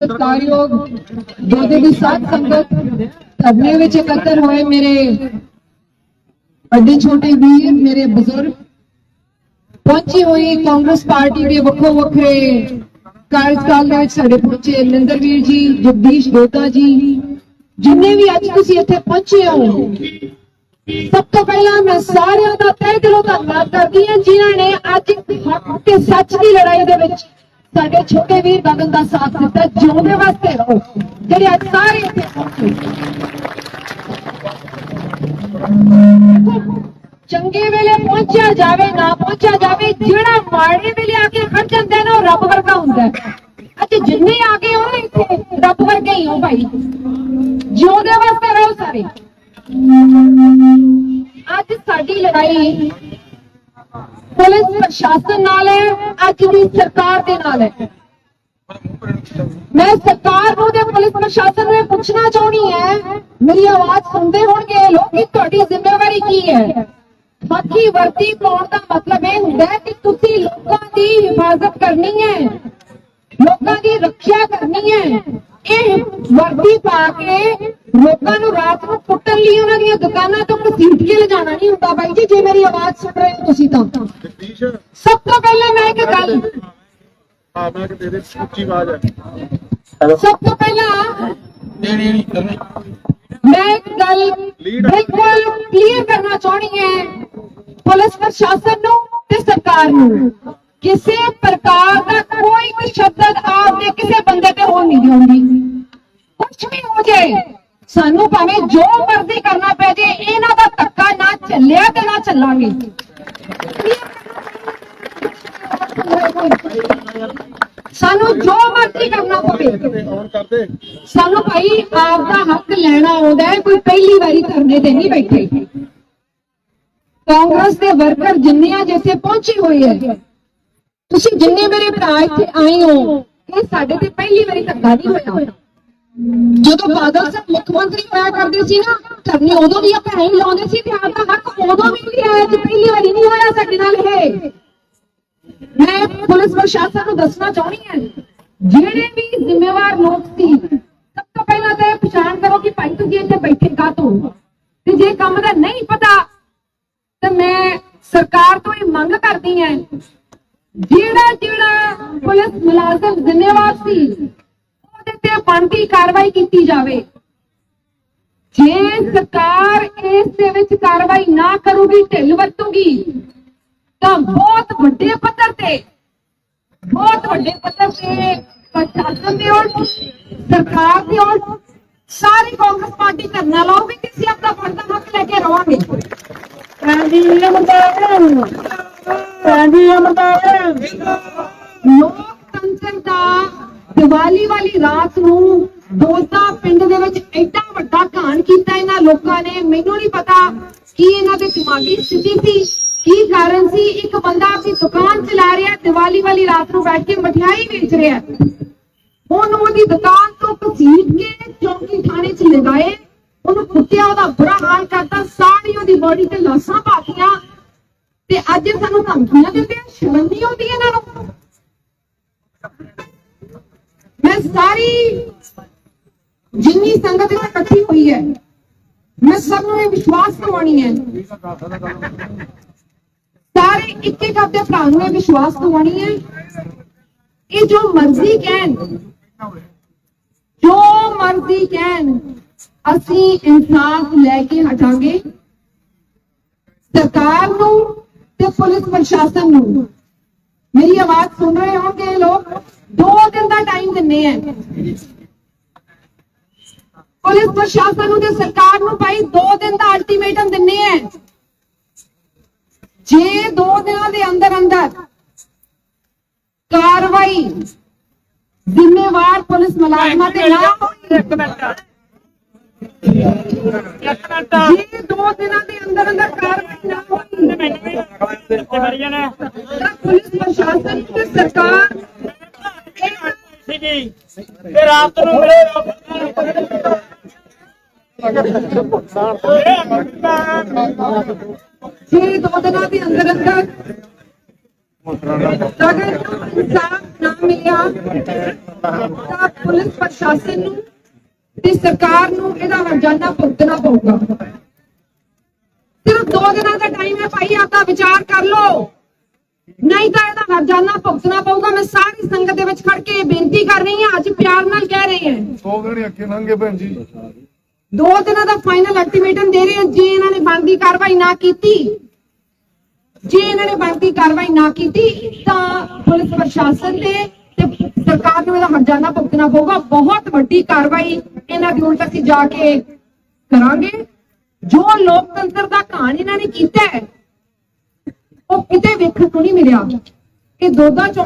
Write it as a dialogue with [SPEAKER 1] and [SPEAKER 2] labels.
[SPEAKER 1] ਸਤਿਕਾਰਯੋਗ ਦੋਦੇ ਦੀ ਸਾਧ ਸੰਗਤ ਧਰਨੇ ਵਿੱਚ ਇਕੱਤਰ ਹੋਏ ਮੇਰੇ ਵੱਡੇ ਛੋਟੇ ਵੀਰ, ਮੇਰੇ ਬਜ਼ੁਰਗ। ਪਹੁੰਚੀ ਹੋਈ ਕਾਂਗਰਸ ਪਾਰਟੀ ਦੇ ਵੱਖੋ ਵੱਖਰੇ ਕਾਰਜਕਾਲ ਦੇ ਵਿੱਚ ਸਾਡੇ ਪਹੁੰਚੇ ਨਿੰਦਰਵੀਰ ਜੀ, ਜਗਦੀਸ਼ ਦੋਤਾ ਜੀ। ਜਿੰਨੇ ਵੀ ਅੱਜ ਤੁਸੀਂ ਇੱਥੇ ਪਹੁੰਚੇ ਹੋ, ਸਭ ਤੋਂ ਪਹਿਲਾਂ ਮੈਂ ਸਾਰਿਆਂ ਦਾ ਤਹਿ ਦਿਲੋਂ ਧੰਨਵਾਦ ਕਰਦੀ ਹਾਂ ਜਿਨ੍ਹਾਂ ਨੇ ਅੱਜ ਹੱਕ ਤੇ ਸੱਚ ਦੀ ਲੜਾਈ ਦੇ ਵਿੱਚ ਸਾਡੇ ਛੋਟੇ ਵੀਰ ਗਗਨ ਦਾ ਸਾਥ ਦਿੱਤਾ ਜਿਉਂਦੇ ਵਾਸਤੇ ਰਹੋ, ਜਿਹੜੇ ਅੱਜ ਸਾਰੇ ਇੱਥੇ ਪਹੁੰਚੇ। ਚੰਗੇ ਵੇਲੇ ਪਹੁੰਚਿਆ ਜਾਵੇ, ਨਾ ਪਹੁੰਚਿਆ ਜਾਵੇ, ਜਿਹੜਾ ਮਾੜੇ ਵੇਲੇ ਆ ਕੇ ਖੜ ਜਾਂਦਾ ਨਾ, ਉਹ ਰੱਬ ਵਰਗਾ ਹੁੰਦਾ ਅੱਜ ਜਿੰਨੇ ਆ ਗਏ ਹੋ ਨਾ ਇੱਥੇ ਰੱਬ ਵਰਗੇ ਹੀ ਹੋ ਭਾਈ। ਜਿਉਂਦੇ ਵਾਸਤੇ ਰਹੋ ਸਾਰੇ। ਅੱਜ ਸਾਡੀ ਲੜਾਈ ਪੁਲਿਸ ਪ੍ਰਸ਼ਾਸਨ ਨਾਲ ਹੈ, ਅੱਜ ਦੀ ਸਰਕਾਰ ਦੇ ਨਾਲ ਹੈ। ਮੈਂ ਸਰਕਾਰ ਨੂੰ ਤੇ ਪੁਲਿਸ ਪ੍ਰਸ਼ਾਸਨ ਨੂੰ ਪੁੱਛਣਾ ਚਾਹੁੰਦੀ ਹੈ, ਮੇਰੀ ਆਵਾਜ਼ ਸੁਣਦੇ ਹੋਣਗੇ ਲੋਕ ਕਿ ਤੁਹਾਡੀ ਜ਼ਿੰਮੇਵਾਰੀ ਕੀ ਹੈ? ਹੱਥੀ ਵਰਤੀ ਪਾਉਣ ਦਾ ਮਤਲਬ ਇਹ ਹੁੰਦਾ ਹੈ ਕਿ ਤੁਸੀਂ ਲੋਕਾਂ ਦੀ ਹਿਫਾਜ਼ਤ ਕਰਨੀ ਹੈ, ਲੋਕਾਂ ਦੀ ਰੱਖਿਆ ਕਰਨੀ ਹੈ। ਇਹ ਵਰਦੀ ਪਾ ਕੇ ਲੋਕਾਂ ਨੂੰ ਰਾਤ ਨੂੰ ਕੁੱਟਣ ਲਈ ਉਹਨਾਂ ਦੀਆਂ ਦੁਕਾਨਾਂ ਤੋਂ ਘਸੀਟ ਕੇ ਲਿਜਾਣਾ ਨਹੀਂ ਹੁੰਦਾ ਬਾਈ ਜੀ ਜੇ ਮੇਰੀ ਆਵਾਜ਼ ਸੁਣ ਰਹੇ ਹੋ ਤੁਸੀਂ ਤਾਂ। ਸਭ ਤੋਂ ਪਹਿਲਾਂ ਮੈਂ ਇੱਕ ਗੱਲ
[SPEAKER 2] ਆ ਮੈਂ ਕਿ ਤੇਰੇ ਉੱਚੀ ਆਵਾਜ਼ ਹੈ
[SPEAKER 1] ਸਭ ਤੋਂ ਪਹਿਲਾਂ
[SPEAKER 2] ਨਹੀਂ ਨਹੀਂ ਕਰਨੀ।
[SPEAKER 1] ਮੈਂ ਇੱਕ ਗੱਲ ਬਿਲਕੁਲ ਕਲੀਅਰ ਕਰਨਾ ਚਾਹਣੀ ਹੈ ਪੁਲਿਸ ਪ੍ਰਸ਼ਾਸਨ ਨੂੰ ਤੇ ਸਰਕਾਰ ਨੂੰ। ਕਿਸੇ ਪ੍ਰਕਾਰ ਦਾ ਕੋਈ ਵੀ ਸ਼ਬਦ ਆਪ ਦੇ ਕਿਸੇ ਬੰਦੇ ਤੇ ਹੋਣ ਨਹੀਂ ਦਿਉਂਦੀ ਕੁਝ ਵੀ ਹੋ ਜਾਏ ਸਾਨੂੰ ਭਾਵੇਂ ਜੋ ਮਰਜ਼ੀ ਕਰਨਾ ਪੈ ਜੇ, ਇਹਨਾਂ ਦਾ ਧੱਕਾ ਨਾ ਚੱਲਿਆ ਤੇ ਨਾ ਚੱਲਾਂਗੇ ਸਾਨੂੰ ਜੋ ਮਰਜ਼ੀ ਕਰਨਾ ਪਵੇ। ਸਾਨੂੰ ਭਾਈ ਆਪ ਦਾ ਹੱਕ ਲੈਣਾ ਆਉਂਦਾ ਹੈ, ਕੋਈ ਪਹਿਲੀ ਵਾਰੀ ਧਰਨੇ ਤੇ ਨਹੀਂ ਬੈਠੇ। ਕਾਂਗਰਸ ਦੇ ਵਰਕਰ ਜਿੰਨੇ ਆ ਜਿੱਥੇ ਪਹੁੰਚੇ ਹੋਏ ਹੈ, ਤੁਸੀਂ ਜਿੰਨੇ ਮੇਰੇ ਭਰਾ ਇੱਥੇ ਆਏ ਹੋ, ਇਹ ਸਾਡੇ ਤੇ ਪਹਿਲੀ ਵਾਰੀ ਧੱਕਾ ਨਹੀਂ ਹੋਇਆ। ਜਦੋਂ ਬਾਦਲ ਸਾਹਿਬ ਮੁੱਖ ਮੰਤਰੀ ਹੋਇਆ ਕਰਦੇ ਸੀ ਨਾ, ਧਰਨੇ ਉਦੋਂ ਵੀ ਆਪਾਂ ਐਂ ਲਾਉਂਦੇ ਸੀ ਤੇ ਆਪ ਹੱਕ ਉਦੋਂ ਵੀ ਨਹੀਂ ਆਇਆ ਜੀ ਪਹਿਲੀ ਵਾਰੀ ਨਹੀਂ ਹੋਇਆ ਸਾਡੇ ਨਾਲ ਇਹ। ਮੈਂ ਪੁਲਿਸ ਪ੍ਰਸ਼ਾਸਨ ਨੂੰ ਦੱਸਣਾ ਚਾਹੁੰਦੀ ਹਾਂ, ਜਿਹੜੇ ਵੀ ਜ਼ਿੰਮੇਵਾਰ ਲੋਕ ਸੀ, ਸਭ ਤੋਂ ਪਹਿਲਾਂ ਤਾਂ ਪਛਾਣ ਕਰੋ ਕਿ ਭਾਈ ਤੁਸੀਂ ਇੱਥੇ ਬੈਠੇ ਕਾਹਤੋਂ ਤੇ? ਜੇ ਕੰਮ ਦਾ ਨਹੀਂ ਪਤਾ, ਤੇ ਮੈਂ ਸਰਕਾਰ ਤੋਂ ਇਹ ਮੰਗ ਕਰਦੀ ਹਾਂ ਜਿਹੜਾ ਜਿਹੜਾ ਪੁਲਿਸ ਮੁਲਾਜ਼ਮ ਜ਼ਿੰਮੇਵਾਰ ਸੀ ਤੇ ਬਣਦੀ ਕਾਰਵਾਈ ਕੀਤੀ ਜਾਵੇ ਜੇ ਸਰਕਾਰ ਇਸ ਦੇ ਵਿੱਚ ਕਾਰਵਾਈ ਨਾ ਕਰੂਗੀ ਢਿੱਲ ਵਰਤੂਗੀ ਤਾਂ ਬਹੁਤ ਵੱਡੇ ਪੱਧਰ ਤੇ ਬਹੁਤ ਵੱਡੇ ਪੱਧਰ ਤੇ ਪ੍ਰਸ਼ਾਸਨ ਦੇ ਉਲਟ ਸਰਕਾਰ ਦੇ ਉਲਟ ਸਾਰੀ ਕਾਂਗਰਸ ਪਾਰਟੀ ਧਰਨਾ ਲਾਉਗੀ ਕਿ ਅਸੀਂ ਆਪਣਾ ਬਣਦਾ ਹੱਕ ਲੈ ਕੇ ਰਵਾਂਗੇ
[SPEAKER 3] ਹਾਂਜੀ ਅਮਰਤਾਰਨ ਹਾਂਜੀ ਅਮਰਤਾਰਨ
[SPEAKER 1] ਲੋਕਤੰਤਰ ਦਾ ਦੀਵਾਲੀ ਵਾਲੀ ਰਾਤ ਨੂੰ ਦੋਦਾ ਪਿੰਡ ਦੇ ਵਿੱਚ ਐਡਾ ਵੱਡਾ ਘਾਣ ਕੀਤਾ ਇਹਨਾਂ ਲੋਕਾਂ ਨੇ। ਮੈਨੂੰ ਨਹੀਂ ਪਤਾ ਕੀ ਇਹਨਾਂ ਦੇ ਦਿਮਾਗੀ ਸਥਿਤੀ ਸੀ, ਕੀ ਕਾਰਨ ਸੀ। ਇੱਕ ਬੰਦਾ ਆਪਣੀ ਦੁਕਾਨ ਚਲਾ ਰਿਹਾ, ਦੀਵਾਲੀ ਵਾਲੀ ਰਾਤ ਨੂੰ ਬੈਠ ਕੇ ਮਠਿਆਈ ਵੇਚ ਰਿਹਾ। ਉਹਨੂੰ ਉਹਦੀ ਦੁਕਾਨ ਤੋਂ ਘਸੀਟ ਕੇ ਚੌਕੀ ਥਾਣੇ 'ਚ ਲਗਾਏ ਉਹਨੂੰ ਕੁੱਟਿਆ ਉਹਦਾ ਬੁਰਾ ਹਾਲ ਕਰਤਾ ਸਾਰੀ ਉਹਦੀ ਬੋਡੀ ਤੇ ਲਾਸਾਂ ਪਾਤੀਆਂ ਤੇ ਅੱਜ ਸਾਨੂੰ ਧਮਕੀਆਂ ਦਿੰਦੇ ਆ, ਸ਼ਰਮ ਨਹੀਂ ਆਉਂਦੀ ਇਹਨਾਂ ਨੂੰ। ਮੈਂ ਸਾਰੀ ਜਿੰਨੀ ਸੰਗਤ ਨਾਲ ਇਕੱਠੀ ਹੋਈ ਹੈ, ਮੈਂ ਸਭ ਨੂੰ ਇਹ ਵਿਸ਼ਵਾਸ ਦਿਵਾਉਣੀ ਹੈ। ਸਾਰੇ ਇੱਕ ਇੱਕ ਆਪਣੇ ਭਰਾ ਨੂੰ ਇਹ ਵਿਸ਼ਵਾਸ ਦਿਵਾਉਣੀ ਹੈ ਇਹ ਜੋ ਮਰਜ਼ੀ ਕਹਿਣ, ਜੋ ਮਰਜ਼ੀ ਕਹਿਣ, ਅਸੀਂ ਇਨਸਾਫ ਲੈ ਕੇ ਹਟਾਂਗੇ। ਸਰਕਾਰ ਨੂੰ ਤੇ ਪੁਲਿਸ ਪ੍ਰਸ਼ਾਸਨ ਨੂੰ। ਮੇਰੀ ਆਵਾਜ਼ ਸੁਣ ਰਹੇ ਹੋਣਗੇ ਇਹ ਲੋਕ? ਦੋ ਦਿਨ ਦਾ ਟਾਈਮ ਦਿੰਨੇ ਆ। ਪੁਲਿਸ ਪ੍ਰਸ਼ਾਸਨ ਨੂੰ ਤੇ ਸਰਕਾਰ ਨੂੰ ਭਾਈ ਦੋ ਦਿਨ ਦਾ ਅਲਟੀਮੇਟਮ ਦਿੰਨੇ ਆ। ਜੇ ਦੋ ਦਿਨਾਂ ਦੇ ਅੰਦਰ ਅੰਦਰ ਕਾਰਵਾਈ ਜ਼ਿੰਮੇਵਾਰ ਪੁਲਿਸ ਮੁਲਾਜ਼ਮਾਂ ਤੇ ਨਾ
[SPEAKER 3] ਇੱਕ ਮਿੰਟ।
[SPEAKER 1] ਜੇ ਦੋ ਦਿਨਾਂ ਦੇ ਅੰਦਰ ਅੰਦਰ ਕਾਰਵਾਈ ਨਾ ਹੋਈ। ਪੁਲਿਸ ਪ੍ਰਸ਼ਾਸਨ ਤੇ ਸਰਕਾਰ ਇਹ
[SPEAKER 3] ਸੀ ਜੀ ਤੇ ਰਾਤ ਨੂੰ ਮੇਰੇ
[SPEAKER 1] ਜੇ ਦੋ ਦਿਨਾਂ ਦੇ ਅੰਦਰ ਅੰਦਰ ਅਗਰ ਇਨਸਾਫ ਨਾ ਮਿਲਿਆ। ਤਾਂ ਪੁਲਿਸ ਪ੍ਰਸ਼ਾਸਨ ਨੂੰ ਤੇ ਸਰਕਾਰ ਨੂੰ ਇਹਦਾ ਹਰਜਾਨਾ ਭੁਗਤਣਾ ਪਊਗਾ। ਸਿਰਫ ਦੋ ਦਿਨਾਂ ਦਾ ਟਾਈਮ ਹੈ ਭਾਈ, ਆਪਦਾ ਵਿਚਾਰ ਕਰ ਲਓ। ਨਹੀਂ ਤਾਂ ਇਹਦਾ ਹਰਜਾਨਾ ਭੁਗਤਣਾ ਪਊਗਾ। ਮੈਂ ਸਾਰੀ ਸੰਗਤ ਦੇ ਵਿੱਚ ਖੜ ਕੇ ਬੇਨਤੀ ਕਰ ਰਹੀ ਹਾਂ ਅੱਜ ਪਿਆਰ ਨਾਲ ਕਹਿ ਰਹੀ ਹਾਂ।
[SPEAKER 2] ਸੌ ਦਿਨ ਅੱਗੇ ਲੰਘੇ ਭੈਣ ਜੀ।
[SPEAKER 1] ਦੋ ਦਿਨਾਂ ਦਾ ਫਾਈਨਲ ਅਲਟੀਮੇਟਮ ਦੇ ਰਹੇ ਹਾਂ। ਜੇ ਇਹਨਾਂ ਨੇ ਬਣਦੀ ਕਾਰਵਾਈ ਨਾ ਕੀਤੀ ਜੇ ਇਹਨਾਂ ਨੇ ਬਣਦੀ ਕਾਰਵਾਈ ਨਾ ਕੀਤੀ ਤਾਂ ਪੁਲਿਸ ਪ੍ਰਸ਼ਾਸਨ ਤੇ ਤੇ ਸਰਕਾਰ ਨੂੰ ਇਹਦਾ ਹਰਜਾਨਾ ਭੁਗਤਣਾ ਪਊਗਾ। ਬਹੁਤ ਵੱਡੀ ਕਾਰਵਾਈ ਇਹਨਾਂ ਦੀ ਉਲਟ ਅਸੀਂ ਜਾ ਕੇ ਕਰਾਂਗੇ। ਜੋ ਲੋਕਤੰਤਰ ਦਾ ਘਾਣ ਇਹਨਾਂ ਨੇ ਕੀਤਾ ਹੈ ਉਹ ਕਿਤੇ ਵੇਖਣ ਨੂੰ ਨਹੀਂ ਮਿਲਿਆ। ਕਿ ਦੋਦਾ ਚੋਂ